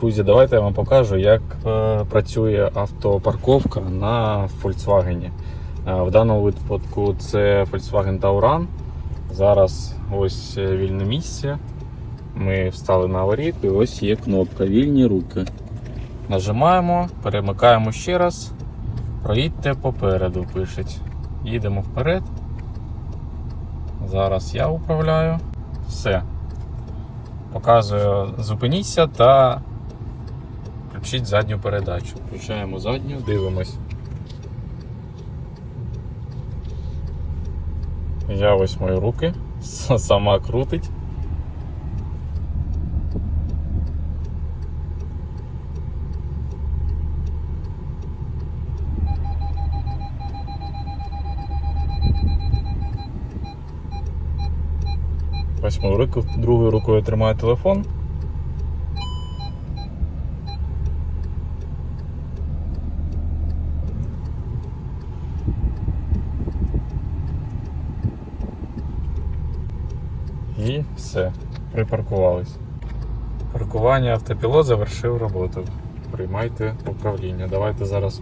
Друзі, давайте я вам покажу, як е, працює автопарковка на Volkswagen. Е, В даному випадку це Volkswagen Tauran. Зараз ось е, вільне місце. Ми встали на аварійку і ось є кнопка Вільні руки. Нажимаємо, перемикаємо ще раз. Проїдьте попереду, пишуть. Їдемо вперед. Зараз я управляю. Все. Показую, зупиніться та включіть задню передачу. Включаємо задню, дивимось. Я ось мої руки, сама крутить. Ось мою руку, другою рукою тримаю телефон. І все, припаркувались. Паркування автопілот завершив роботу. Приймайте управління. Давайте зараз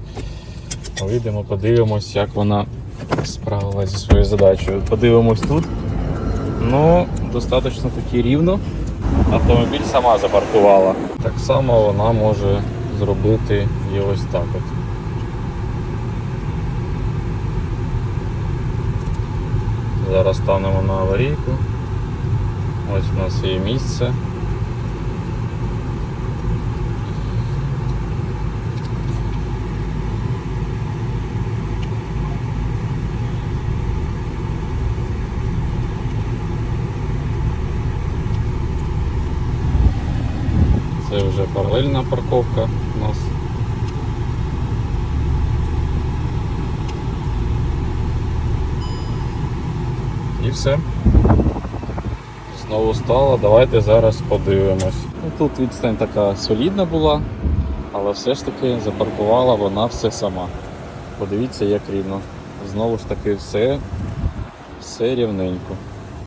вийдемо, подивимось, як вона справилася зі своєю задачею. Подивимось тут. Ну, достатньо таки рівно. Автомобіль сама запаркувала. Так само вона може зробити і ось так от. Зараз станемо на аварійку. Ось у нас є місце. Це вже паралельна парковка у нас. І все. Знову стало, давайте зараз подивимось. Ну, тут відстань така солідна була, але все ж таки запаркувала вона все сама. Подивіться, як рівно. Знову ж таки все, все рівненько.